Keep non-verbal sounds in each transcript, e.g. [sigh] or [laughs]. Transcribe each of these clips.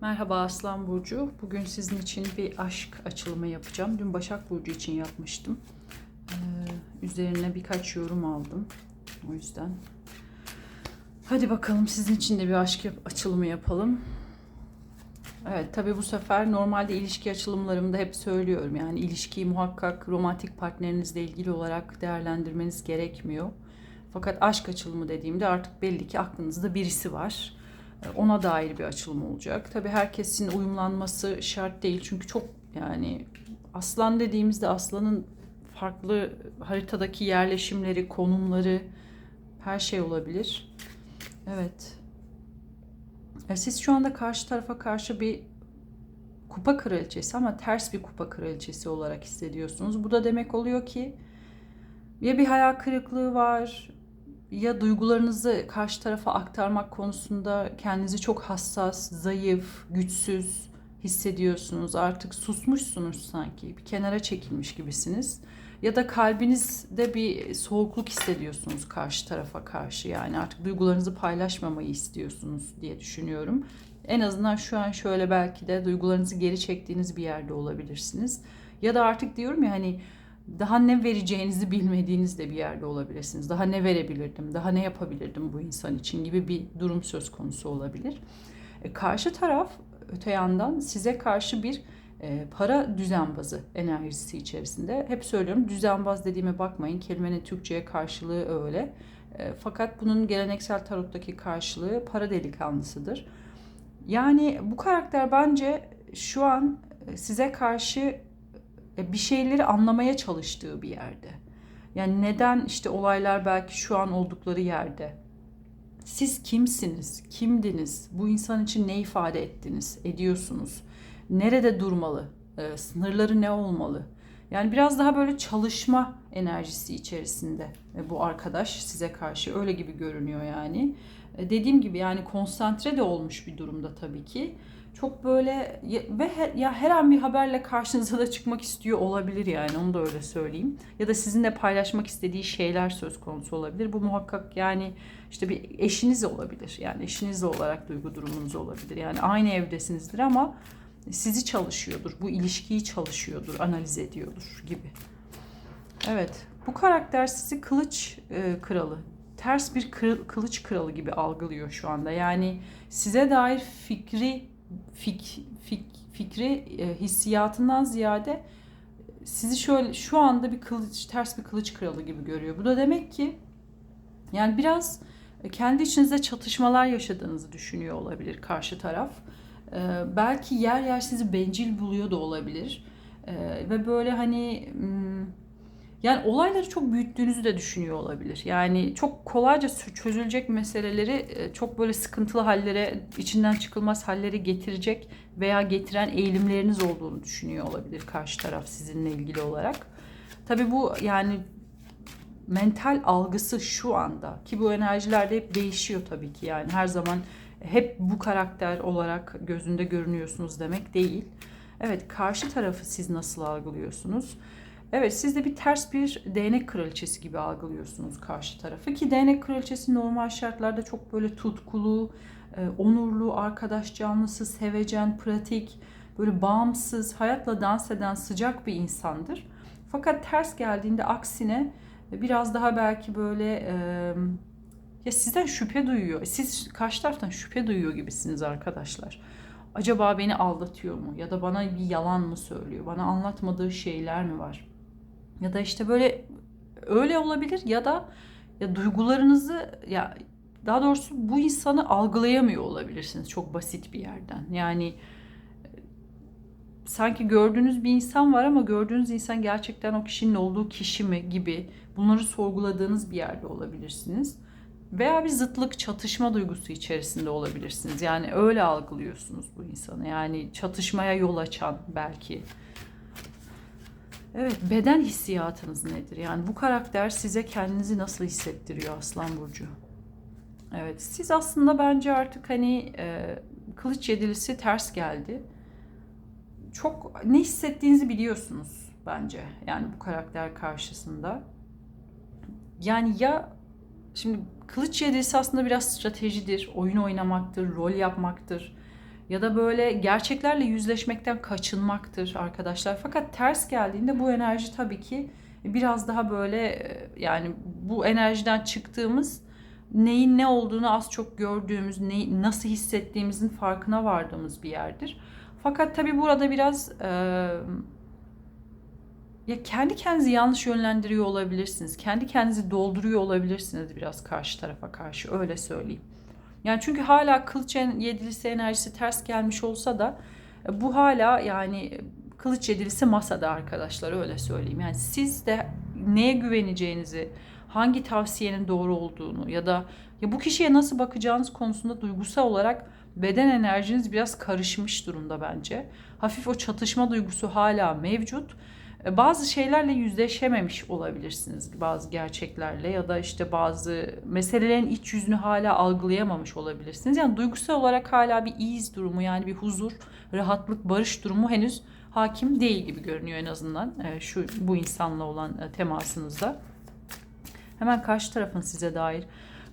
Merhaba Aslan Burcu. Bugün sizin için bir aşk açılımı yapacağım. Dün Başak Burcu için yapmıştım. Ee, üzerine birkaç yorum aldım. O yüzden. Hadi bakalım sizin için de bir aşk yap- açılımı yapalım. Evet tabii bu sefer normalde ilişki açılımlarımda hep söylüyorum. Yani ilişkiyi muhakkak romantik partnerinizle ilgili olarak değerlendirmeniz gerekmiyor. Fakat aşk açılımı dediğimde artık belli ki aklınızda birisi var. E, Ona dair bir açılım olacak. Tabii herkesin uyumlanması şart değil. Çünkü çok yani aslan dediğimizde aslanın farklı haritadaki yerleşimleri, konumları her şey olabilir. Evet. E, Siz şu anda karşı tarafa karşı bir kupa kraliçesi ama ters bir kupa kraliçesi olarak hissediyorsunuz. Bu da demek oluyor ki ya bir hayal kırıklığı var ya duygularınızı karşı tarafa aktarmak konusunda kendinizi çok hassas, zayıf, güçsüz hissediyorsunuz. Artık susmuşsunuz sanki. Bir kenara çekilmiş gibisiniz. Ya da kalbinizde bir soğukluk hissediyorsunuz karşı tarafa karşı. Yani artık duygularınızı paylaşmamayı istiyorsunuz diye düşünüyorum. En azından şu an şöyle belki de duygularınızı geri çektiğiniz bir yerde olabilirsiniz. Ya da artık diyorum ya hani daha ne vereceğinizi bilmediğiniz de bir yerde olabilirsiniz. Daha ne verebilirdim, daha ne yapabilirdim bu insan için gibi bir durum söz konusu olabilir. E, karşı taraf öte yandan size karşı bir e, para düzenbazı enerjisi içerisinde. Hep söylüyorum düzenbaz dediğime bakmayın. Kelimenin Türkçe'ye karşılığı öyle. E, fakat bunun geleneksel tarottaki karşılığı para delikanlısıdır. Yani bu karakter bence şu an size karşı e, bir şeyleri anlamaya çalıştığı bir yerde. Yani neden işte olaylar belki şu an oldukları yerde. Siz kimsiniz? Kimdiniz? Bu insan için ne ifade ettiniz? Ediyorsunuz? Nerede durmalı? E, sınırları ne olmalı? Yani biraz daha böyle çalışma enerjisi içerisinde e, bu arkadaş size karşı öyle gibi görünüyor yani. E, dediğim gibi yani konsantre de olmuş bir durumda tabii ki çok böyle ya- ve her, ya her an bir haberle karşınıza da çıkmak istiyor olabilir yani onu da öyle söyleyeyim. Ya da sizinle paylaşmak istediği şeyler söz konusu olabilir. Bu muhakkak yani işte bir eşiniz olabilir. Yani eşinizle olarak duygu durumunuz olabilir. Yani aynı evdesinizdir ama sizi çalışıyordur. Bu ilişkiyi çalışıyordur, analiz ediyordur gibi. Evet. Bu karakter sizi kılıç e, kralı, ters bir kı- kılıç kralı gibi algılıyor şu anda. Yani size dair fikri fik, fik, fikri e, hissiyatından ziyade sizi şöyle şu anda bir kılıç ters bir kılıç kralı gibi görüyor. Bu da demek ki yani biraz kendi içinizde çatışmalar yaşadığınızı düşünüyor olabilir karşı taraf. Ee, belki yer yer sizi bencil buluyor da olabilir. Ee, ve böyle hani hmm, yani olayları çok büyüttüğünüzü de düşünüyor olabilir. Yani çok kolayca çözülecek meseleleri e, çok böyle sıkıntılı hallere, içinden çıkılmaz hallere getirecek veya getiren eğilimleriniz olduğunu düşünüyor olabilir karşı taraf sizinle ilgili olarak. Tabii bu yani mental algısı şu anda ki bu enerjiler de hep değişiyor tabii ki yani her zaman hep bu karakter olarak gözünde görünüyorsunuz demek değil. Evet karşı tarafı siz nasıl algılıyorsunuz? Evet siz de bir ters bir değnek kraliçesi gibi algılıyorsunuz karşı tarafı ki değnek kraliçesi normal şartlarda çok böyle tutkulu, e, onurlu, arkadaş canlısı, sevecen, pratik, böyle bağımsız, hayatla dans eden sıcak bir insandır. Fakat ters geldiğinde aksine biraz daha belki böyle e, ya sizden şüphe duyuyor. Siz karşı taraftan şüphe duyuyor gibisiniz arkadaşlar. Acaba beni aldatıyor mu? Ya da bana bir yalan mı söylüyor? Bana anlatmadığı şeyler mi var? Ya da işte böyle öyle olabilir ya da ya duygularınızı ya daha doğrusu bu insanı algılayamıyor olabilirsiniz çok basit bir yerden. Yani sanki gördüğünüz bir insan var ama gördüğünüz insan gerçekten o kişinin olduğu kişi mi gibi bunları sorguladığınız bir yerde olabilirsiniz. Veya bir zıtlık, çatışma duygusu içerisinde olabilirsiniz. Yani öyle algılıyorsunuz bu insanı. Yani çatışmaya yol açan belki. Evet, beden hissiyatınız nedir? Yani bu karakter size kendinizi nasıl hissettiriyor Aslan Burcu? Evet, siz aslında bence artık hani e, kılıç yedilisi ters geldi çok ne hissettiğinizi biliyorsunuz bence. Yani bu karakter karşısında. Yani ya şimdi kılıç yedisi aslında biraz stratejidir, oyun oynamaktır, rol yapmaktır. Ya da böyle gerçeklerle yüzleşmekten kaçınmaktır arkadaşlar. Fakat ters geldiğinde bu enerji tabii ki biraz daha böyle e, yani bu enerjiden çıktığımız neyin ne olduğunu az çok gördüğümüz, neyi, nasıl hissettiğimizin farkına vardığımız bir yerdir. Fakat tabii burada biraz e, ya kendi kendinizi yanlış yönlendiriyor olabilirsiniz. Kendi kendinizi dolduruyor olabilirsiniz biraz karşı tarafa karşı öyle söyleyeyim. Yani çünkü hala kılıç yedilisi enerjisi ters gelmiş olsa da e, bu hala yani kılıç yedilisi masada arkadaşlar öyle söyleyeyim. Yani siz de neye güveneceğinizi, hangi tavsiyenin doğru olduğunu ya da ya bu kişiye nasıl bakacağınız konusunda duygusal olarak beden enerjiniz biraz karışmış durumda bence. Hafif o çatışma duygusu hala mevcut. E, bazı şeylerle yüzleşememiş olabilirsiniz bazı gerçeklerle ya da işte bazı meselelerin iç yüzünü hala algılayamamış olabilirsiniz. Yani duygusal olarak hala bir iyiz durumu yani bir huzur, rahatlık, barış durumu henüz hakim değil gibi görünüyor en azından e, şu bu insanla olan e, temasınızda. Hemen karşı tarafın size dair.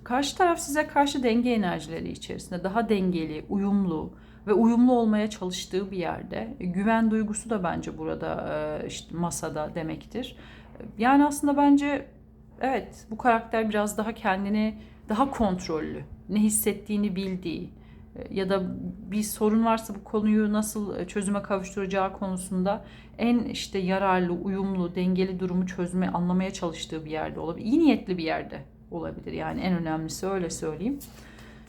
Karşı taraf size karşı denge enerjileri içerisinde daha dengeli, uyumlu, ve uyumlu olmaya çalıştığı bir yerde. Güven duygusu da bence burada e, işte masada demektir. Yani aslında bence evet bu karakter biraz daha kendini daha kontrollü, ne hissettiğini bildiği e, ya da bir sorun varsa bu konuyu nasıl çözüme kavuşturacağı konusunda en işte yararlı, uyumlu, dengeli durumu çözme, anlamaya çalıştığı bir yerde olabilir. İyi niyetli bir yerde olabilir yani en önemlisi öyle söyleyeyim.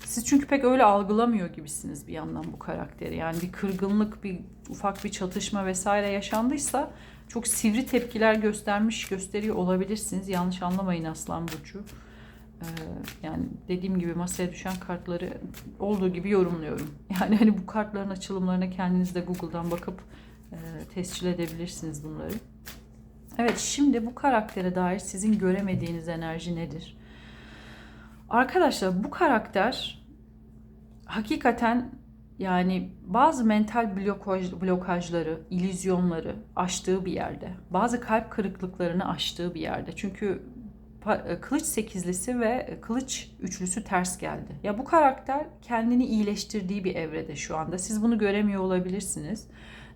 Siz çünkü pek öyle algılamıyor gibisiniz bir yandan bu karakteri. Yani bir kırgınlık, bir ufak bir çatışma vesaire yaşandıysa çok sivri tepkiler göstermiş, gösteriyor olabilirsiniz. Yanlış anlamayın Aslan Burcu. Ee, yani dediğim gibi masaya düşen kartları olduğu gibi yorumluyorum. [laughs] Yani hani bu kartların açılımlarına kendiniz de Google'dan bakıp e, tescil edebilirsiniz bunları. Evet şimdi bu karaktere dair sizin göremediğiniz enerji nedir? Arkadaşlar bu karakter hakikaten yani bazı mental blokaj, blokajları, illüzyonları aştığı bir yerde. Bazı kalp kırıklıklarını aştığı bir yerde. Çünkü e, kılıç sekizlisi ve kılıç üçlüsü ters geldi. Ya bu karakter kendini iyileştirdiği bir evrede şu anda. Siz bunu göremiyor olabilirsiniz.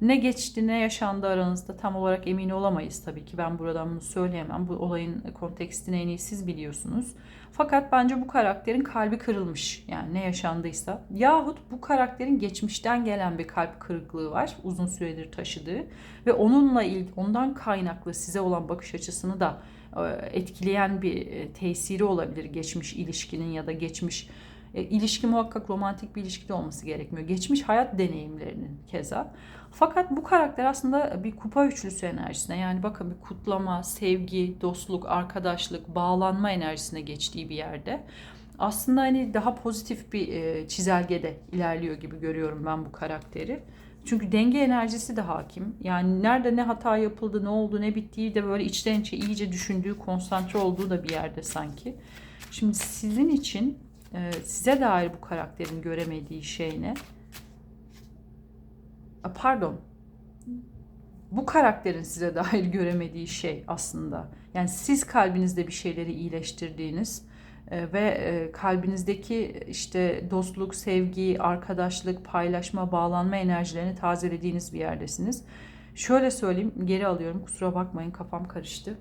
Ne geçti ne yaşandı aranızda tam olarak emin olamayız tabii ki. Ben buradan bunu söyleyemem. Bu olayın kontekstini en iyi siz biliyorsunuz. Fakat bence bu karakterin kalbi kırılmış. Yani ne yaşandıysa. Yahut bu karakterin geçmişten gelen bir kalp kırıklığı var. Uzun süredir taşıdığı. Ve onunla ilgili, ondan kaynaklı size olan bakış açısını da e, etkileyen bir e, tesiri olabilir geçmiş ilişkinin ya da geçmiş e, ilişki muhakkak romantik bir ilişki de olması gerekmiyor. Geçmiş hayat deneyimlerinin keza. Fakat bu karakter aslında bir kupa üçlüsü enerjisine yani bakın bir kutlama, sevgi, dostluk, arkadaşlık, bağlanma enerjisine geçtiği bir yerde. Aslında hani daha pozitif bir e, çizelgede ilerliyor gibi görüyorum ben bu karakteri. Çünkü denge enerjisi de hakim. Yani nerede ne hata yapıldı, ne oldu, ne bittiği de böyle içten içe iyice düşündüğü, konsantre olduğu da bir yerde sanki. Şimdi sizin için e, size dair bu karakterin göremediği şey ne? Pardon. Bu karakterin size [laughs] dair göremediği şey aslında. Yani siz kalbinizde bir şeyleri iyileştirdiğiniz e, ve e, kalbinizdeki işte dostluk, sevgi, arkadaşlık, paylaşma, bağlanma enerjilerini tazelediğiniz bir yerdesiniz. Şöyle söyleyeyim, geri alıyorum. Kusura bakmayın kafam karıştı.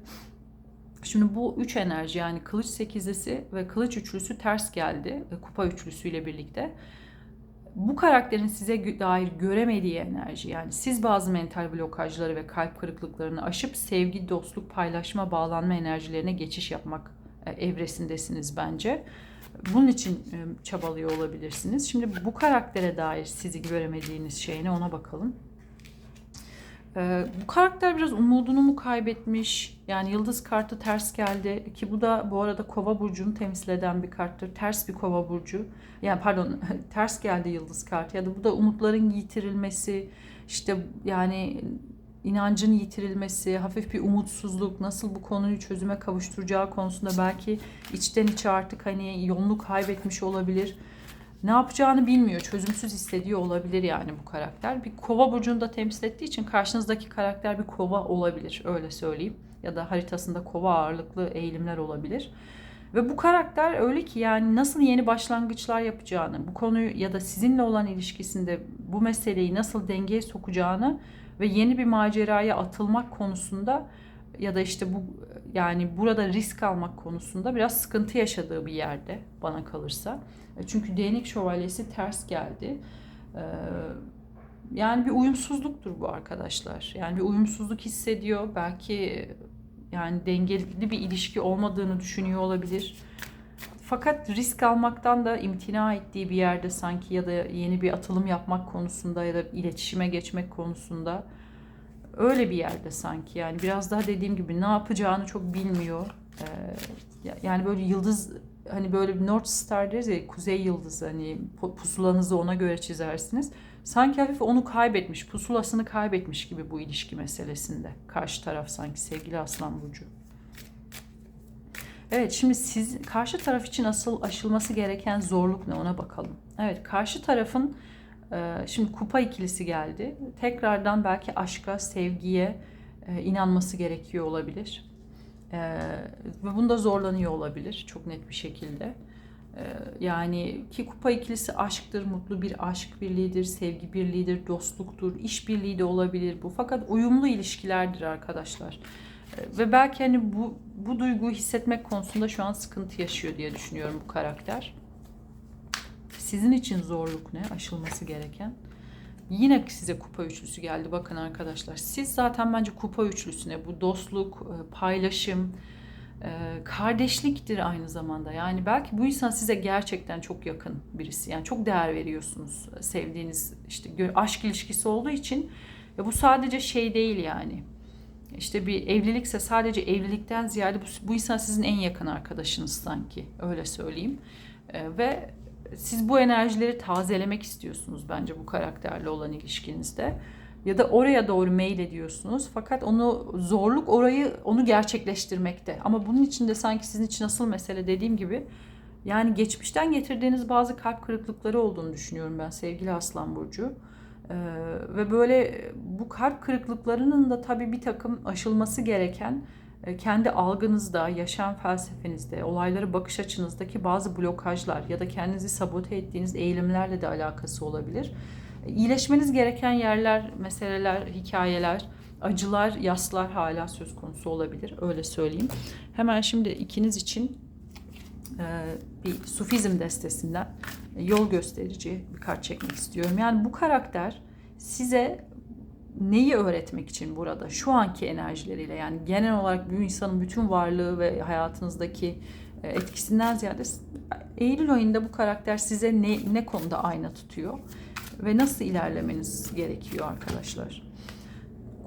Şimdi bu üç enerji yani kılıç sekizlisi ve kılıç üçlüsü ters geldi. E, kupa üçlüsüyle birlikte bu karakterin size dair göremediği enerji yani siz bazı mental blokajları ve kalp kırıklıklarını aşıp sevgi, dostluk, paylaşma, bağlanma enerjilerine geçiş yapmak e, evresindesiniz bence. Bunun için e, çabalıyor olabilirsiniz. Şimdi bu karaktere dair sizi göremediğiniz şey ne ona bakalım. Ee, bu karakter biraz umudunu mu kaybetmiş? Yani yıldız kartı ters geldi ki bu da bu arada kova burcunu temsil eden bir karttır. Ters bir kova burcu. Yani pardon [laughs] ters geldi yıldız kartı ya da bu da umutların yitirilmesi işte yani inancın yitirilmesi, hafif bir umutsuzluk, nasıl bu konuyu çözüme kavuşturacağı konusunda belki içten içe artık hani yolunu kaybetmiş olabilir ne yapacağını bilmiyor. Çözümsüz hissediyor olabilir yani bu karakter. Bir kova burcunu da temsil ettiği için karşınızdaki karakter bir kova olabilir. Öyle söyleyeyim. Ya da haritasında kova ağırlıklı eğilimler olabilir. Ve bu karakter öyle ki yani nasıl yeni başlangıçlar yapacağını, bu konuyu ya da sizinle olan ilişkisinde bu meseleyi nasıl dengeye sokacağını ve yeni bir maceraya atılmak konusunda ya da işte bu yani burada risk almak konusunda biraz sıkıntı yaşadığı bir yerde bana kalırsa. E, Çünkü değnek şövalyesi ters geldi. Ee, yani bir uyumsuzluktur bu arkadaşlar. Yani bir uyumsuzluk hissediyor. Belki yani dengeli bir ilişki olmadığını düşünüyor olabilir. Fakat risk almaktan da imtina ettiği bir yerde sanki ya da yeni bir atılım yapmak konusunda ya da iletişime geçmek konusunda öyle bir yerde sanki. Yani biraz daha dediğim gibi ne yapacağını çok bilmiyor. Ee, yani böyle yıldız hani böyle North Star deriz ya kuzey yıldızı hani pusulanızı ona göre çizersiniz. Sanki hafif onu kaybetmiş, pusulasını kaybetmiş gibi bu ilişki meselesinde. Karşı taraf sanki sevgili Aslan Burcu. Evet şimdi siz karşı taraf için asıl aşılması gereken zorluk ne ona bakalım. Evet karşı tarafın şimdi kupa ikilisi geldi. Tekrardan belki aşka, sevgiye e, inanması gerekiyor olabilir. E, ve bunda zorlanıyor olabilir çok net bir şekilde. Yani ki kupa ikilisi aşktır, mutlu bir aşk birliğidir, sevgi birliğidir, dostluktur, iş birliği de olabilir bu. Fakat uyumlu ilişkilerdir arkadaşlar. Ve belki hani bu, bu duyguyu hissetmek konusunda şu an sıkıntı yaşıyor diye düşünüyorum bu karakter. Sizin için zorluk ne? Aşılması gereken. Yine size kupa üçlüsü geldi. Bakın arkadaşlar. Siz zaten bence kupa üçlüsüne bu dostluk, paylaşım, kardeşliktir aynı zamanda. Yani belki bu insan size gerçekten çok yakın birisi. Yani çok değer veriyorsunuz sevdiğiniz işte aşk ilişkisi olduğu için. Ya bu sadece şey değil yani işte bir evlilikse sadece evlilikten ziyade bu, bu insan sizin en yakın arkadaşınız sanki öyle söyleyeyim. E, ve siz bu enerjileri tazelemek istiyorsunuz bence bu karakterle olan ilişkinizde. Ya da oraya doğru mail ediyorsunuz fakat onu zorluk orayı onu gerçekleştirmekte. Ama bunun için de sanki sizin için asıl mesele dediğim gibi yani geçmişten getirdiğiniz bazı kalp kırıklıkları olduğunu düşünüyorum ben sevgili Aslan Burcu. Ee, ve böyle bu kalp kırıklıklarının da tabii bir takım aşılması gereken kendi algınızda, yaşam felsefenizde, olaylara bakış açınızdaki bazı blokajlar ya da kendinizi sabote ettiğiniz eğilimlerle de alakası olabilir. İyileşmeniz gereken yerler, meseleler, hikayeler, acılar, yaslar hala söz konusu olabilir. Öyle söyleyeyim. Hemen şimdi ikiniz için e, bir sufizm destesinden yol gösterici bir kart çekmek istiyorum. Yani bu karakter size neyi öğretmek için burada şu anki enerjileriyle yani genel olarak bir insanın bütün varlığı ve hayatınızdaki e, etkisinden ziyade Eylül ayında bu karakter size ne, ne konuda ayna tutuyor ve nasıl ilerlemeniz gerekiyor arkadaşlar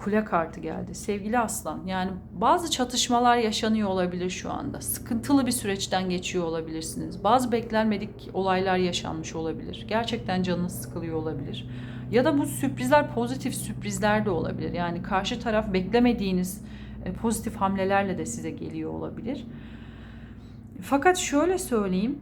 kule kartı geldi. Sevgili aslan yani bazı çatışmalar yaşanıyor olabilir şu anda. Sıkıntılı bir süreçten geçiyor olabilirsiniz. Bazı beklenmedik olaylar yaşanmış olabilir. Gerçekten canınız sıkılıyor olabilir. Ya da bu sürprizler pozitif sürprizler de olabilir. Yani karşı taraf beklemediğiniz e, pozitif hamlelerle de size geliyor olabilir. Fakat şöyle söyleyeyim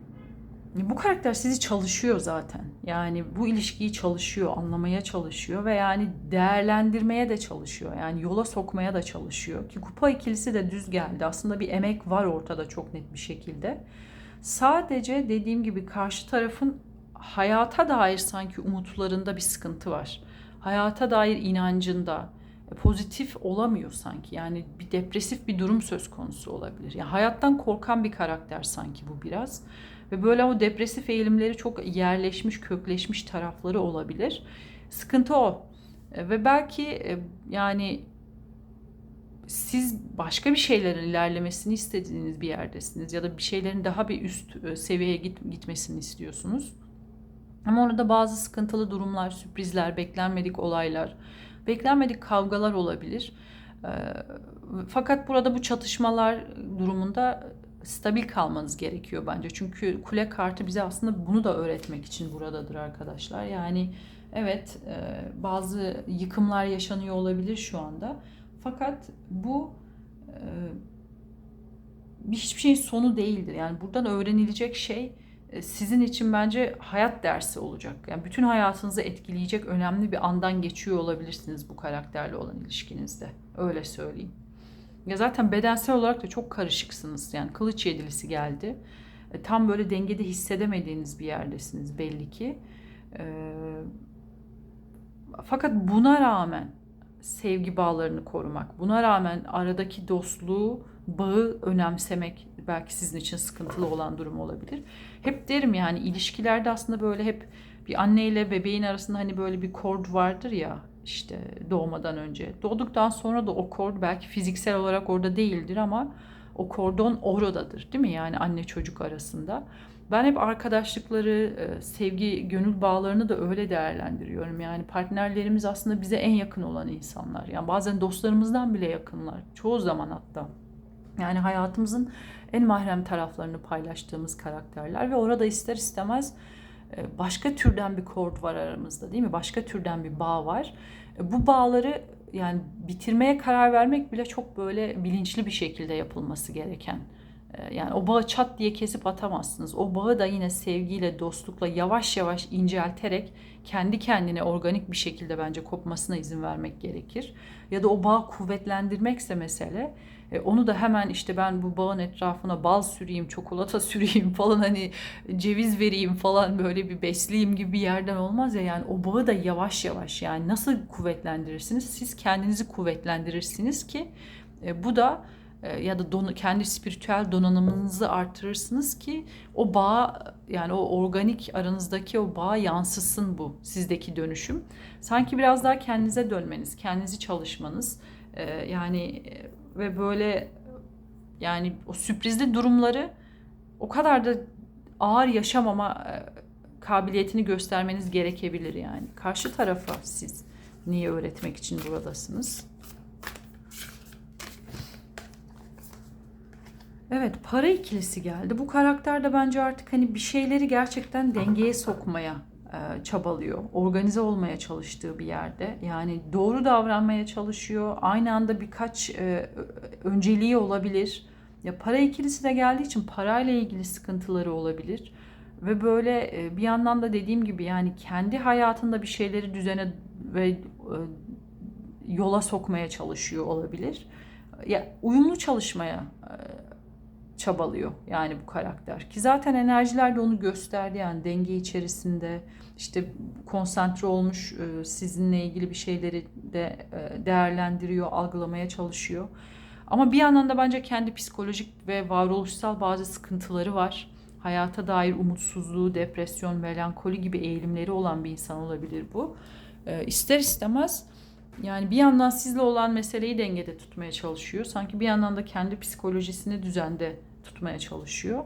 bu karakter sizi çalışıyor zaten. Yani bu ilişkiyi çalışıyor, anlamaya çalışıyor ve yani değerlendirmeye de çalışıyor. Yani yola sokmaya da çalışıyor. Ki kupa ikilisi de düz geldi. Aslında bir emek var ortada çok net bir şekilde. Sadece dediğim gibi karşı tarafın hayata dair sanki umutlarında bir sıkıntı var. Hayata dair inancında e, pozitif olamıyor sanki. Yani bir depresif bir durum söz konusu olabilir. Yani hayattan korkan bir karakter sanki bu biraz. Ve böyle o depresif eğilimleri çok yerleşmiş, kökleşmiş tarafları olabilir. Sıkıntı o. E, ve belki e, yani siz başka bir şeylerin ilerlemesini istediğiniz bir yerdesiniz ya da bir şeylerin daha bir üst seviyeye git, gitmesini istiyorsunuz. Ama orada bazı sıkıntılı durumlar, sürprizler, beklenmedik olaylar, beklenmedik kavgalar olabilir. Fakat burada bu çatışmalar durumunda stabil kalmanız gerekiyor bence. Çünkü kule kartı bize aslında bunu da öğretmek için buradadır arkadaşlar. Yani evet e, bazı yıkımlar yaşanıyor olabilir şu anda. Fakat bu e, hiçbir şeyin sonu değildir. Yani buradan öğrenilecek şey sizin için bence hayat dersi olacak. Yani bütün hayatınızı etkileyecek önemli bir andan geçiyor olabilirsiniz bu karakterle olan ilişkinizde. Öyle söyleyeyim. Ya zaten bedensel olarak da çok karışıksınız. Yani kılıç yedilisi geldi. E, tam böyle dengede hissedemediğiniz bir yerdesiniz belli ki. E, fakat buna rağmen sevgi bağlarını korumak, buna rağmen aradaki dostluğu, bağı önemsemek belki sizin için sıkıntılı olan durum olabilir. Hep derim yani ilişkilerde aslında böyle hep bir anne ile bebeğin arasında hani böyle bir kord vardır ya işte doğmadan önce. Doğduktan sonra da o kord belki fiziksel olarak orada değildir ama o kordon oradadır değil mi? Yani anne çocuk arasında. Ben hep arkadaşlıkları, e, sevgi, gönül bağlarını da öyle değerlendiriyorum. Yani partnerlerimiz aslında bize en yakın olan insanlar. Yani bazen dostlarımızdan bile yakınlar. Çoğu zaman hatta. Yani hayatımızın en mahrem taraflarını paylaştığımız karakterler ve orada ister istemez e, başka türden bir kord var aramızda değil mi? Başka türden bir bağ var. E, bu bağları yani bitirmeye karar vermek bile çok böyle bilinçli bir şekilde yapılması gereken. E, yani o bağı çat diye kesip atamazsınız. O bağı da yine sevgiyle, dostlukla yavaş yavaş incelterek kendi kendine organik bir şekilde bence kopmasına izin vermek gerekir. Ya da o bağı kuvvetlendirmekse mesele e, onu da hemen işte ben bu bağın etrafına bal süreyim, çikolata [laughs] süreyim falan hani ceviz vereyim falan böyle bir besleyeyim gibi bir yerden olmaz ya. Yani o bağı da yavaş yavaş yani nasıl kuvvetlendirirsiniz? Siz kendinizi kuvvetlendirirsiniz ki e, bu da ya da don, kendi spiritüel donanımınızı artırırsınız ki o bağ yani o organik aranızdaki o bağ yansısın bu sizdeki dönüşüm. Sanki biraz daha kendinize dönmeniz, kendinizi çalışmanız yani ve böyle yani o sürprizli durumları o kadar da ağır yaşamama e, kabiliyetini göstermeniz gerekebilir yani. Karşı tarafa siz niye öğretmek için buradasınız? Evet, para ikilisi geldi. Bu karakter de bence artık hani bir şeyleri gerçekten dengeye sokmaya e, çabalıyor. Organize olmaya çalıştığı bir yerde. Yani doğru davranmaya çalışıyor. Aynı anda birkaç e, önceliği olabilir. Ya para ikilisi de geldiği için parayla ilgili sıkıntıları olabilir. Ve böyle e, bir yandan da dediğim gibi yani kendi hayatında bir şeyleri düzene ve yola sokmaya çalışıyor olabilir. Ya uyumlu çalışmaya çabalıyor yani bu karakter. Ki zaten enerjiler de onu gösterdi yani denge içerisinde işte konsantre olmuş e, sizinle ilgili bir şeyleri de e, değerlendiriyor, algılamaya çalışıyor. Ama bir yandan da bence kendi psikolojik ve varoluşsal bazı sıkıntıları var. Hayata dair umutsuzluğu, depresyon, melankoli gibi eğilimleri olan bir insan olabilir bu. E, ister istemez yani bir yandan sizle olan meseleyi dengede tutmaya çalışıyor. Sanki bir yandan da kendi psikolojisini düzende tutmaya çalışıyor.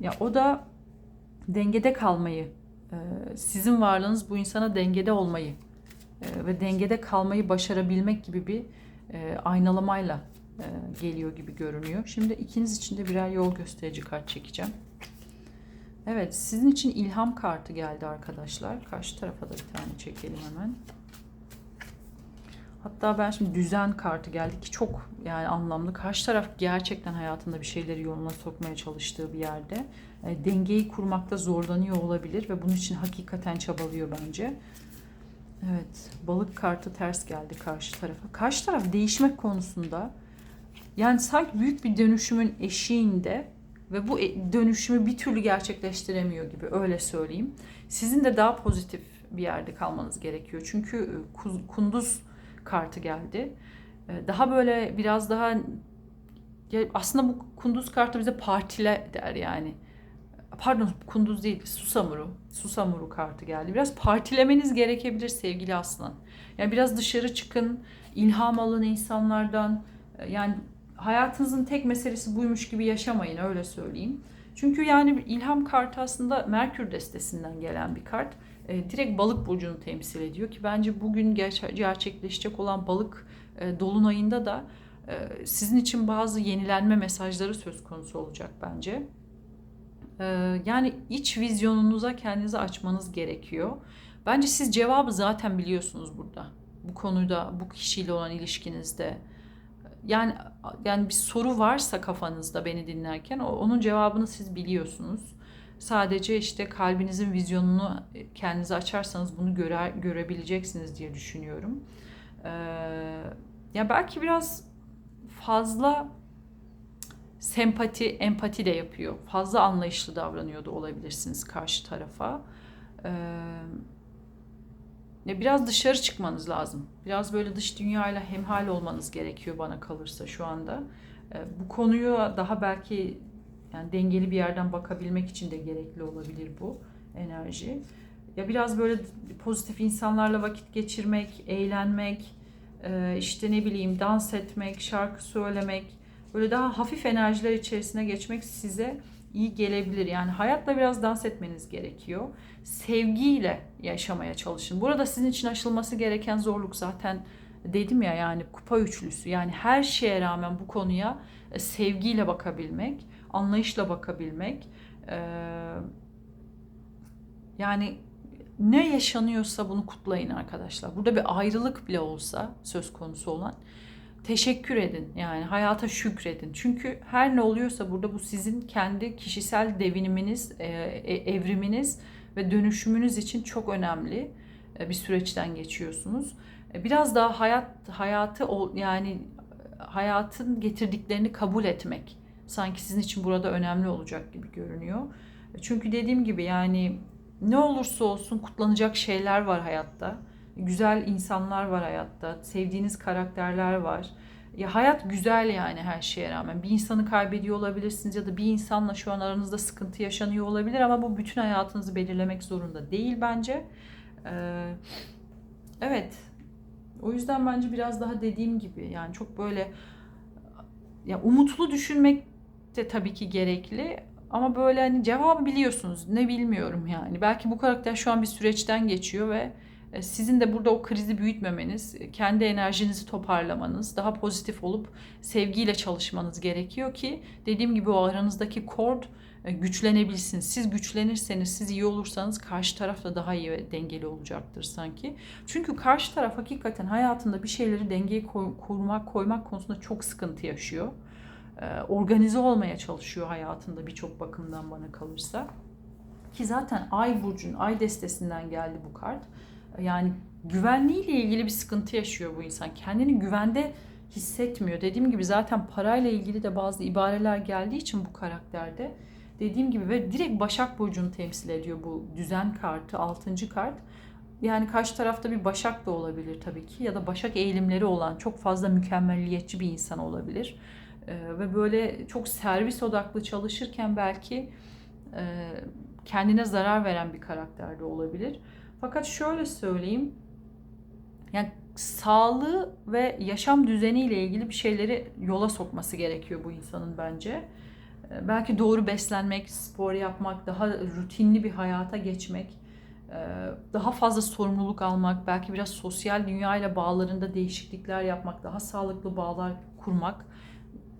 Ya o da dengede kalmayı, e, sizin varlığınız bu insana dengede olmayı e, ve dengede kalmayı başarabilmek gibi bir e, aynalamayla geliyor gibi görünüyor. Şimdi ikiniz için de birer yol gösterici kart çekeceğim. Evet, sizin için ilham kartı geldi arkadaşlar. Karşı tarafa da bir tane çekelim hemen. Hatta ben şimdi düzen kartı geldi ki çok yani anlamlı. Karşı taraf gerçekten hayatında bir şeyleri yoluna sokmaya çalıştığı bir yerde. E, dengeyi kurmakta zorlanıyor olabilir ve bunun için hakikaten çabalıyor bence. Evet, balık kartı ters geldi karşı tarafa. Karşı taraf değişmek konusunda yani sanki büyük bir dönüşümün eşiğinde ve bu e, dönüşümü bir türlü gerçekleştiremiyor gibi öyle söyleyeyim. Sizin de daha pozitif bir yerde kalmanız gerekiyor. Çünkü e, kunduz kartı geldi. Ee, daha böyle biraz daha ya aslında bu kunduz kartı bize partile der yani. Pardon kunduz değil susamuru. Susamuru kartı geldi. Biraz partilemeniz gerekebilir sevgili aslan. Yani biraz dışarı çıkın, ilham alın insanlardan. Ee, yani hayatınızın tek meselesi buymuş gibi yaşamayın öyle söyleyeyim. Çünkü yani ilham kartı aslında Merkür destesinden gelen bir kart e, direkt balık burcunu temsil ediyor ki bence bugün gerçekleşecek olan balık e, dolunayında da e, sizin için bazı yenilenme mesajları söz konusu olacak bence. E, yani iç vizyonunuza kendinizi açmanız gerekiyor. Bence siz cevabı zaten biliyorsunuz burada. Bu konuda, bu kişiyle olan ilişkinizde. Yani yani bir soru varsa kafanızda beni dinlerken onun cevabını siz biliyorsunuz. Sadece işte kalbinizin vizyonunu e, kendinize açarsanız bunu göre, görebileceksiniz diye düşünüyorum. Ee, ya belki biraz fazla sempati, empati de yapıyor. Fazla anlayışlı davranıyor da olabilirsiniz karşı tarafa. Ee, biraz dışarı çıkmanız lazım. Biraz böyle dış dünyayla hemhal olmanız gerekiyor bana kalırsa şu anda. Ee, bu konuyu daha belki yani dengeli bir yerden bakabilmek için de gerekli olabilir bu enerji. Ya biraz böyle pozitif insanlarla vakit geçirmek, eğlenmek, e, işte ne bileyim dans etmek, şarkı söylemek, böyle daha hafif enerjiler içerisine geçmek size iyi gelebilir. Yani hayatla biraz dans etmeniz gerekiyor. Sevgiyle yaşamaya çalışın. Burada sizin için aşılması gereken zorluk zaten dedim ya yani kupa üçlüsü. Yani her şeye rağmen bu konuya e, sevgiyle bakabilmek, anlayışla bakabilmek. Ee, yani ne yaşanıyorsa bunu kutlayın arkadaşlar. Burada bir ayrılık bile olsa söz konusu olan teşekkür edin. Yani hayata şükredin. Çünkü her ne oluyorsa burada bu sizin kendi kişisel deviniminiz, e, e, evriminiz ve dönüşümünüz için çok önemli e, bir süreçten geçiyorsunuz. Biraz daha hayat hayatı yani hayatın getirdiklerini kabul etmek sanki sizin için burada önemli olacak gibi görünüyor. Çünkü dediğim gibi yani ne olursa olsun kutlanacak şeyler var hayatta. Güzel insanlar var hayatta. Sevdiğiniz karakterler var. Ya hayat güzel yani her şeye rağmen. Bir insanı kaybediyor olabilirsiniz ya da bir insanla şu an aranızda sıkıntı yaşanıyor olabilir ama bu bütün hayatınızı belirlemek zorunda değil bence. Ee, evet. O yüzden bence biraz daha dediğim gibi yani çok böyle ya umutlu düşünmek de tabii ki gerekli ama böyle hani cevabı biliyorsunuz. Ne bilmiyorum yani. Belki bu karakter şu an bir süreçten geçiyor ve e, sizin de burada o krizi büyütmemeniz, kendi enerjinizi toparlamanız, daha pozitif olup sevgiyle çalışmanız gerekiyor ki dediğim gibi o aranızdaki kord e, güçlenebilsin. Siz güçlenirseniz, siz iyi olursanız karşı taraf da daha iyi ve dengeli olacaktır sanki. Çünkü karşı taraf hakikaten hayatında bir şeyleri dengeye kurmak, koymak konusunda çok sıkıntı yaşıyor. E, organize olmaya çalışıyor hayatında birçok bakımdan bana kalırsa. Ki zaten Ay burcun Ay destesinden geldi bu kart. Yani güvenliğiyle ilgili bir sıkıntı yaşıyor bu insan. Kendini güvende hissetmiyor. Dediğim gibi zaten parayla ilgili de bazı ibareler geldiği için bu karakterde dediğim gibi ve direkt Başak Burcu'nu temsil ediyor bu düzen kartı, 6. kart. Yani karşı tarafta bir Başak da olabilir tabii ki ya da Başak eğilimleri olan çok fazla mükemmelliyetçi bir insan olabilir. Ee, ve böyle çok servis odaklı çalışırken belki e, kendine zarar veren bir karakter de olabilir. Fakat şöyle söyleyeyim. Yani sağlığı ve yaşam düzeniyle ilgili bir şeyleri yola sokması gerekiyor bu insanın bence. Ee, belki doğru beslenmek, spor yapmak, daha rutinli bir hayata geçmek, e, daha fazla sorumluluk almak, belki biraz sosyal dünya ile bağlarında değişiklikler yapmak, daha sağlıklı bağlar kurmak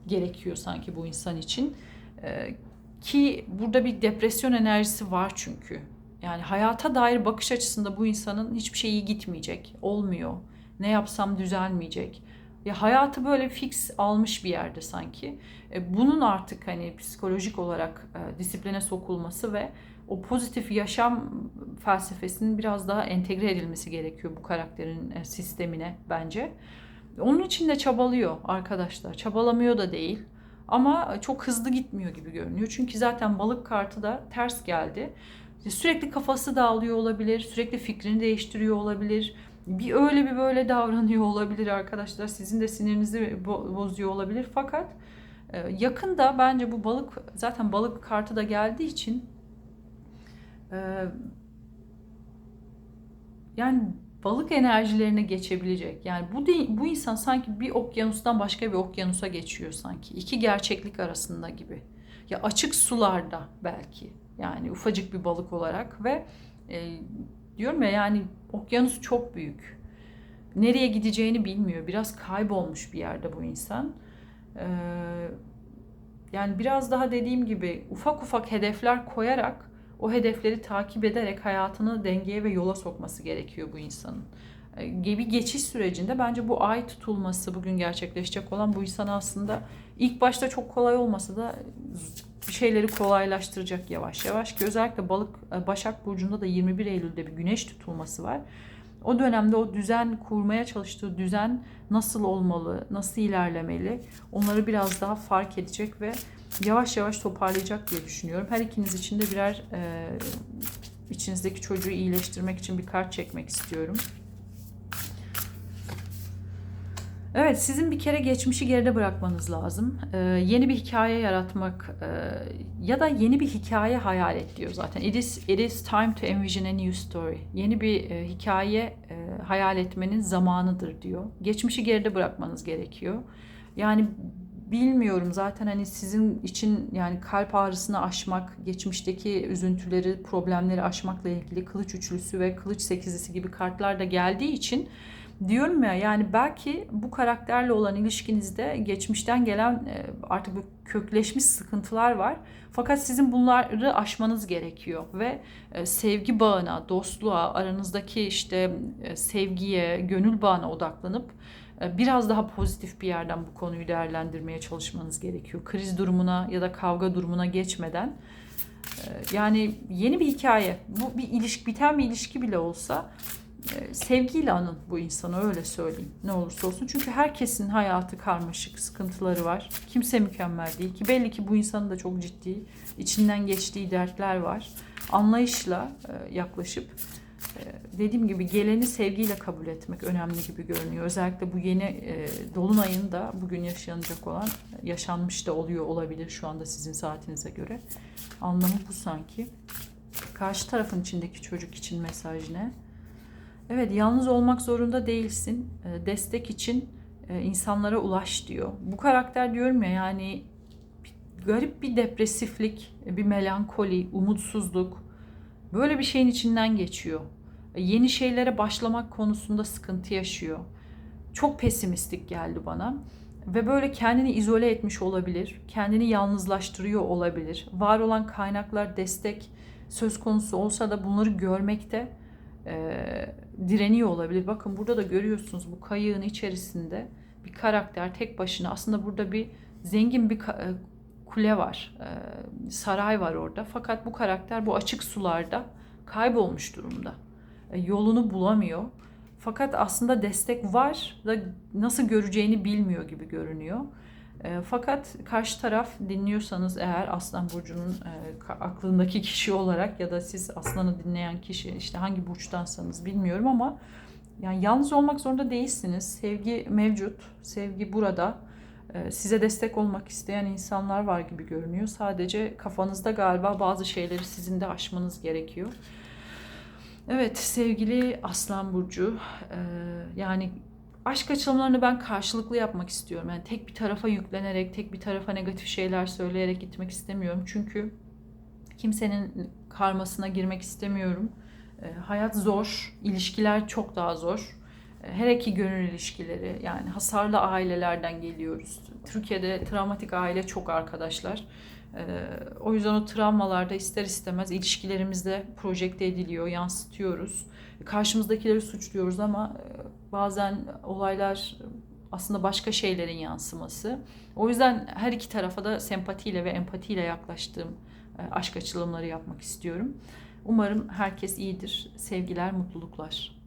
gerekiyor sanki bu insan için. Ee, ki burada bir depresyon enerjisi var çünkü. Yani hayata dair bakış açısında bu insanın hiçbir şey iyi gitmeyecek, olmuyor. Ne yapsam düzelmeyecek. Ya hayatı böyle fix almış bir yerde sanki. E, bunun artık hani psikolojik olarak e, disipline sokulması ve o pozitif yaşam felsefesinin biraz daha entegre edilmesi gerekiyor bu karakterin e, sistemine bence. Onun için de çabalıyor arkadaşlar. Çabalamıyor da değil. Ama çok hızlı gitmiyor gibi görünüyor. Çünkü zaten balık kartı da ters geldi. Sürekli kafası dağılıyor olabilir. Sürekli fikrini değiştiriyor olabilir. Bir öyle bir böyle davranıyor olabilir arkadaşlar. Sizin de sinirinizi bozuyor olabilir. Fakat e, yakında bence bu balık zaten balık kartı da geldiği için e, yani balık enerjilerine geçebilecek. Yani bu bu insan sanki bir okyanustan başka bir okyanusa geçiyor sanki. İki gerçeklik arasında gibi. Ya açık sularda belki. Yani ufacık bir balık olarak ve e, diyorum ya yani okyanus çok büyük. Nereye gideceğini bilmiyor. Biraz kaybolmuş bir yerde bu insan. Ee, yani biraz daha dediğim gibi ufak ufak hedefler koyarak o hedefleri takip ederek hayatını dengeye ve yola sokması gerekiyor bu insanın. E, bir geçiş sürecinde bence bu ay tutulması bugün gerçekleşecek olan bu insana aslında ilk başta çok kolay olmasa da bir şeyleri kolaylaştıracak yavaş yavaş ki özellikle balık e, Başak Burcu'nda da 21 Eylül'de bir güneş tutulması var. O dönemde o düzen kurmaya çalıştığı düzen nasıl olmalı, nasıl ilerlemeli onları biraz daha fark edecek ve yavaş yavaş toparlayacak diye düşünüyorum. Her ikiniz için de birer e, içinizdeki çocuğu iyileştirmek için bir kart çekmek istiyorum. Evet, sizin bir kere geçmişi geride bırakmanız lazım. Ee, yeni bir hikaye yaratmak e, ya da yeni bir hikaye hayal et diyor zaten. It is, it is time to envision a new story. Yeni bir e, hikaye e, hayal etmenin zamanıdır diyor. Geçmişi geride bırakmanız gerekiyor. Yani bilmiyorum zaten hani sizin için yani kalp ağrısını aşmak, geçmişteki üzüntüleri, problemleri aşmakla ilgili kılıç üçlüsü ve kılıç sekizlisi gibi kartlar da geldiği için diyorum ya yani belki bu karakterle olan ilişkinizde geçmişten gelen e, artık bu kökleşmiş sıkıntılar var. Fakat sizin bunları aşmanız gerekiyor ve e, sevgi bağına, dostluğa, aranızdaki işte e, sevgiye, gönül bağına odaklanıp biraz daha pozitif bir yerden bu konuyu değerlendirmeye çalışmanız gerekiyor. Kriz durumuna ya da kavga durumuna geçmeden yani yeni bir hikaye, bu bir ilişki, biten bir ilişki bile olsa e, sevgiyle anın bu insanı öyle söyleyeyim ne olursa olsun. Çünkü herkesin hayatı karmaşık, sıkıntıları var. Kimse mükemmel değil ki belli ki bu insanın da çok ciddi içinden geçtiği dertler var. Anlayışla e, yaklaşıp dediğim gibi geleni sevgiyle kabul etmek önemli gibi görünüyor. Özellikle bu yeni dolunayın da bugün yaşanacak olan yaşanmış da oluyor olabilir şu anda sizin saatinize göre. Anlamı bu sanki. Karşı tarafın içindeki çocuk için mesaj ne? Evet, yalnız olmak zorunda değilsin. Ee, destek için e, insanlara ulaş diyor. Bu karakter diyorum ya yani garip bir depresiflik, bir melankoli, umutsuzluk böyle bir şeyin içinden geçiyor. E, yeni şeylere başlamak konusunda sıkıntı yaşıyor. Çok pesimistik geldi bana ve böyle kendini izole etmiş olabilir, kendini yalnızlaştırıyor olabilir. Var olan kaynaklar, destek söz konusu olsa da bunları görmekte e, direniyor olabilir. Bakın burada da görüyorsunuz bu kayığın içerisinde bir karakter tek başına aslında burada bir zengin bir e, kule var. E, saray var orada. Fakat bu karakter bu açık sularda kaybolmuş durumda. E, yolunu bulamıyor. Fakat aslında destek var da nasıl göreceğini bilmiyor gibi görünüyor. E, fakat karşı taraf dinliyorsanız eğer Aslan Burcu'nun e, aklındaki kişi olarak ya da siz Aslan'ı dinleyen kişi işte hangi burçtansanız bilmiyorum ama yani yalnız olmak zorunda değilsiniz. Sevgi mevcut. Sevgi burada. E, size destek olmak isteyen insanlar var gibi görünüyor. Sadece kafanızda galiba bazı şeyleri sizin de aşmanız gerekiyor. Evet sevgili Aslan Burcu e, yani aşk açılımlarını ben karşılıklı yapmak istiyorum. Yani tek bir tarafa yüklenerek, tek bir tarafa negatif şeyler söyleyerek gitmek istemiyorum. Çünkü kimsenin karmasına girmek istemiyorum. E, hayat zor, ilişkiler çok daha zor. E, her iki gönül ilişkileri yani hasarlı ailelerden geliyoruz. Türkiye'de travmatik aile çok arkadaşlar. E, o yüzden o travmalarda ister istemez ilişkilerimizde projekte ediliyor, yansıtıyoruz. Karşımızdakileri suçluyoruz ama bazen olaylar aslında başka şeylerin yansıması. O yüzden her iki tarafa da sempatiyle ve empatiyle yaklaştığım e, aşk açılımları yapmak istiyorum. Umarım herkes iyidir. Sevgiler, mutluluklar.